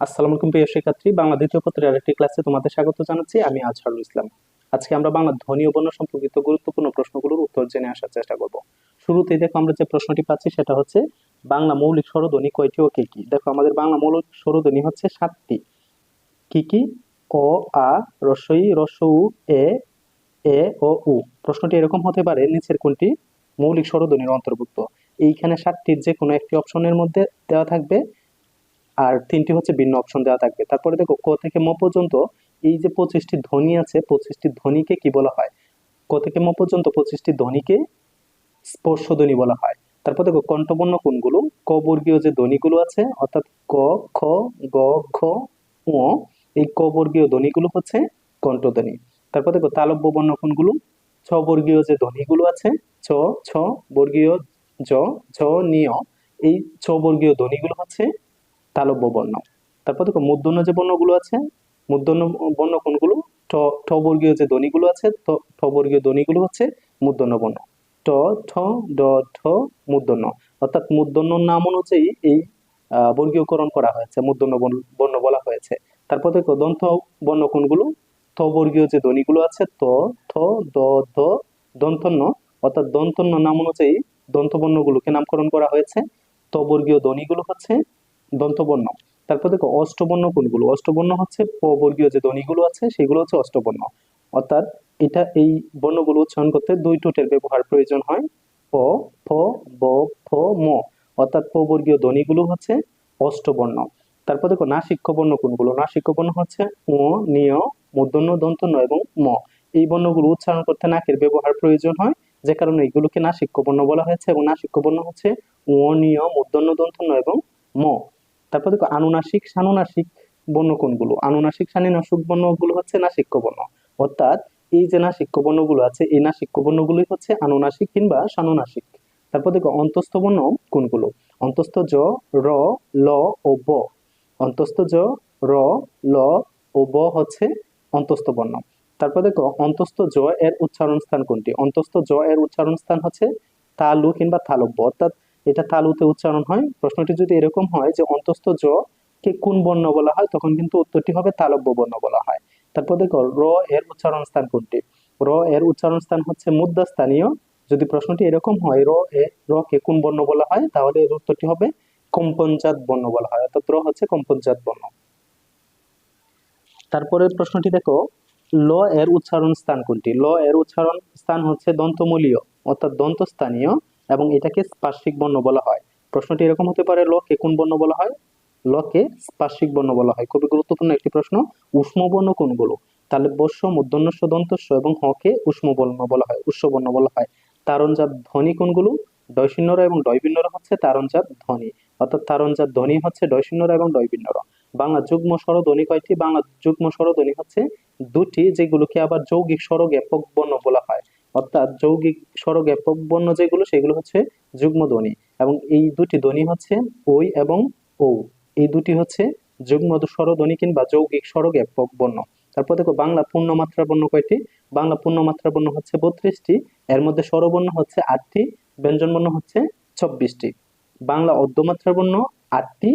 আসসালামু আলাইকুম প্রিয় শিক্ষার্থী, বাংলা দ্বিতীয় পত্রের আরেকটি ক্লাসে তোমাদের স্বাগত জানাচ্ছি। আমি আজহারুল ইসলাম। আজকে আমরা বাংলা ধ্বনি ও বর্ণ সম্পর্কিত গুরুত্বপূর্ণ প্রশ্নগুলোর উত্তর জেনে আসার চেষ্টা করব। শুরুতেই দেখো আমরা যে প্রশ্নটি পাচ্ছি সেটা হচ্ছে, বাংলা মৌলিক স্বরধ্বনি কয়টি ও কি কি? দেখো আমাদের বাংলা মৌলিক স্বরধ্বনি হচ্ছে সাতটি। কি কি? অ আ রসই রসউ এ এ, ও, উ। প্রশ্নটি এরকম হতে পারে, নিচের কোনটি? মৌলিক স্বরধ্বনির অন্তর্ভুক্ত। এইখানে সাতটির যে কোনো একটি অপশনের মধ্যে দেওয়া থাকবে আর তিনটি হচ্ছে ভিন্ন অপশন দেওয়া থাকবে। তারপরে দেখো, ক থেকে ম পর্যন্ত এই যে পঁচিশটি ধ্বনি আছে, পঁচিশটি ধ্বনিকে কি বলা হয়? ক থেকে ম পর্যন্ত পঁচিশটি ধ্বনিকে স্পর্শধ্বনি বলা হয়। তারপর দেখো, কণ্ঠবর্ণ কোনগুলো? ক বর্গীয় যে ধ্বনিগুলো আছে, অর্থাৎ ক, খ, গ ঘ ঙ, এই ক বর্গীয় ধ্বনিগুলো হচ্ছে কণ্ঠধ্বনি। তারপর দেখো, তালব্য বর্ণ কোনগুলো? ছ বর্গীয় যে ধ্বনিগুলো আছে, ছ ছ বর্গীয়, জ, ঝ নিয় এই ছ বর্গীয় ধ্বনিগুলো হচ্ছে তালব্য বর্ণ। তারপর দেখো মূর্ধন্য যে বর্ণগুলো আছে মূর্ধন্য বর্ণ কোনগুলো? ঠ বর্গীয় যে ধ্বনিগুলো আছে ট ঠ বর্গীয় ধ্বনিগুলো হচ্ছে মূর্ধন্য বর্ণ। ট ঠ, ড, ঠ মূর্ধন্য অর্থাৎ মূর্ধন্য নাম অনুযায়ী এই বর্গীয়করণ করা হয়েছে মূর্ধন্য বর্ণ- বলা হয়েছে। তারপর দেখো দন্ত বর্ণ কোনগুলো? থ বর্গীয় যে ধ্বনিগুলো আছে, ত, থ, দ ধ দন্তন্য। অর্থাৎ দন্তন্য নাম অনুযায়ী দন্তবর্ণগুলোকে নামকরণ করা হয়েছে। ত বর্গীয় ধ্বনিগুলো হচ্ছে দন্তবর্ণ। তারপর দেখো অষ্টবর্ণ কোনগুলো? অষ্টবর্ণ হচ্ছে প বর্গীয় যে ধ্বনিগুলো আছে, সেগুলো হচ্ছে অষ্টবর্ণ। অর্থাৎ এটা এই বর্ণগুলো উচ্চারণ করতে দুই টোটের ব্যবহার প্রয়োজন হয়। প, ফ, ব, ফ, ম। অর্থাৎ প বর্গীয় ধ্বনিগুলো হচ্ছে অষ্টবর্ণ। তারপর দেখো নাসিক্য বর্ণ কোনগুলো? নাসিক্য বর্ণ হচ্ছে ও নিয় মূর্ধন্য, দন্তন্য এবং ম। এই বর্ণগুলো উচ্চারণ করতে নাকের ব্যবহার প্রয়োজন হয়, যে কারণে এগুলোকে নাসিক্য বর্ণ বলা হয়েছে এবং নাসিক্য বর্ণ হচ্ছে ও নিয় মূর্ধন্য, দন্তন্য এবং ম। তারপর দেখো আনুনাসিক, সানুনাসিক বর্ণ কোনগুলো? আনুনাসিক, সানুনাসিক বর্ণগুলো হচ্ছে নাসিক্য বর্ণ। অর্থাৎ এই যে নাসিক্য বর্ণগুলো আছে, এই নাসিক্য বর্ণগুলোই হচ্ছে আনুনাসিক কিংবা সানুনাসিক। তারপর দেখো অন্তস্থ বর্ণ কোনগুলো? অন্তস্থ জ, র, ল ও ব। অন্তস্থ জ, র, ল ও ব হচ্ছে অন্তস্থ বর্ণ। তারপর দেখো অন্তস্থ জ এর উচ্চারণ স্থান কোনটি? অন্তস্থ জ এর উচ্চারণ স্থান হচ্ছে তালু কিংবা তালব্য। অর্থাৎ এটা তালুতে উচ্চারণ হয়। প্রশ্নটি যদি এরকম হয় যে অন্তস্থ জ কে কোন বর্ণ বলা হয়, তখন কিন্তু উত্তরটি হবে তালব্য বর্ণ বলা হয়। তারপর দেখো, র এর উচ্চারণ স্থান কোনটি? র এর উচ্চারণ স্থান হচ্ছে মুদ্রা স্থানীয় যদি প্রশ্নটি এরকম হয়, র এ, র কে কোন বর্ণ বলা হয়, তাহলে এর উত্তরটি হবে কম্পনজাত বর্ণ বলা হয়, অর্থাৎ র হচ্ছে কম্পনজাত বর্ণ। তারপরের প্রশ্নটি দেখো, ল এর উচ্চারণ স্থান কোনটি? ল এর উচ্চারণ স্থান হচ্ছে দন্তমূলীয়, অর্থাৎ দন্তস্থানীয়। এবং এটাকে স্পার্শিক বর্ণ বলা হয়। প্রশ্নটি এরকম হতে পারে ল কে কোন বর্ণ বলা হয়? ল কে স্পার্শিক বর্ণ বলা হয়। খুবই গুরুত্বপূর্ণ একটি প্রশ্ন। উষ্ম বর্ণ কোনগুলো? তাহলে বর্ষ মূর্ধন্যস্য দন্তস্য এবং হকে উষ্ম বর্ণ বলা হয় উষ্ম বর্ণ বলা হয়। তারণজাত ধ্বনি কোনগুলো? ডয়শূন্যরা এবং ডয়বিন্যরা হচ্ছে তারণজাত ধ্বনি। অর্থাৎ তারণজাত ধ্বনি হচ্ছে ডয়শূন্যরা এবং ডয়বিন্যরা বাংলা যুগ্ম স্বরধ্বনি কয়টি? বাংলা যুগ্ম স্বরধ্বনি হচ্ছে দুটি, যেগুলোকে আবার যৌগিক স্বরজ্ঞাপক বর্ণ বলা হয়। অর্থাৎ যৌগিক স্বরজ্ঞাপক বর্ণ যেগুলো, সেগুলো হচ্ছে যুগ্ম ধ্বনি। এবং এই দুটি ধ্বনি হচ্ছে ওই এবং ও এই দুটি হচ্ছে যুগ্ম স্বরধ্বনি কিংবা যৌগিক স্বরজ্ঞাপক বর্ণ তারপর দেখো, বাংলা পূর্ণমাত্রা বর্ণ কয়টি? বাংলা পূর্ণমাত্রা বর্ণ হচ্ছে বত্রিশটি। এর মধ্যে স্বরবর্ণ হচ্ছে আটটি, ব্যঞ্জন বর্ণ হচ্ছে চব্বিশটি বাংলা অর্ধমাত্রা বর্ণ আটটি,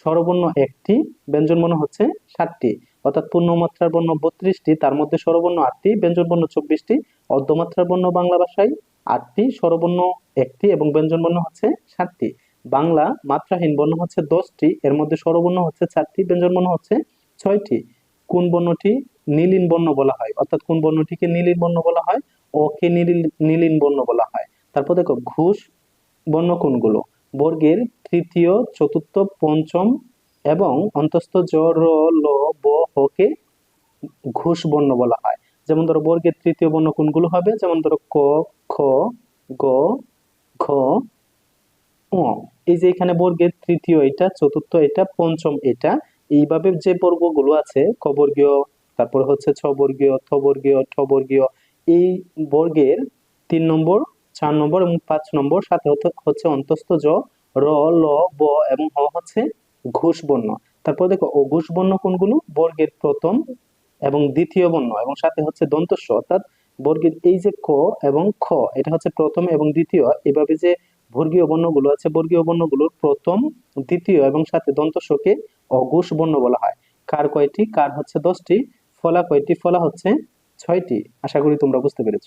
স্বরবর্ণ একটি, ব্যঞ্জন বর্ণ হচ্ছে ষাটটি অর্থাৎ পূর্ণমাত্রার বর্ণ বত্রিশটি, তার মধ্যে স্বরবর্ণ আটটি, ব্যঞ্জন বর্ণ চব্বিশটি, অর্ধমাত্রার বর্ণ বাংলা ভাষায় আটটি, স্বরবর্ণ একটি এবং ব্যঞ্জন বর্ণ হচ্ছে সাতটি। বাংলা মাত্রাহীন বর্ণ হচ্ছে দশটি, এর মধ্যে স্বরবর্ণ হচ্ছে চারটি, ব্যঞ্জন বর্ণ হচ্ছে ছয়টি। কোন বর্ণটি নীলিন বর্ণ বলা হয়? অর্থাৎ কোন বর্ণটিকে নীলিন বর্ণ বলা হয়? ওকে নীলিন নীলিন বর্ণ বলা হয়। তারপর দেখো, ঘুষ বর্ণ কোনগুলো? বর্গের তৃতীয়, চতুর্থ, পঞ্চম এবং অন্তস্থ জ, র, ল, ব হকে ঘুষ বর্ণ বলা হয়। যেমন ধরো বর্গের তৃতীয় বর্ণ কোনগুলো হবে? যেমন ধরো ক, খ, গ, ঘ এই যে এখানে বর্গের তৃতীয় এটা, চতুর্থ এটা, পঞ্চম এটা, এইভাবে যে বর্গগুলো আছে, কবর্গীয় বর্গীয় তারপরে হচ্ছে ছবর্গীয় বর্গীয় থ বর্গীয় ঠ বর্গীয় এই বর্গের তিন নম্বর, চার নম্বর এবং পাঁচ নম্বর, সাথে হচ্ছে অন্তস্থ জ, র, ল, ব এবং হ হচ্ছে ঘুষ বর্ণ। তারপর দেখো, অঘুষ বর্ণ কোনগুলো? বর্গের প্রথম এবং দ্বিতীয় বর্ণ এবং সাথে হচ্ছে দন্তস্ব। অর্থাৎ বর্গের এই যে ক এবং খ, এটা হচ্ছে প্রথম এবং দ্বিতীয়। এভাবে যে বর্গীয় বর্ণগুলো আছে, বর্গীয় বর্ণগুলোর প্রথম, দ্বিতীয় এবং সাথে দন্তস্বকে অঘোষ বর্ণ বলা হয়। কার কয়টি? কার হচ্ছে দশটি? ফলা কয়টি? ফলা হচ্ছে ছয়টি। আশা করি তোমরা বুঝতে পেরেছ।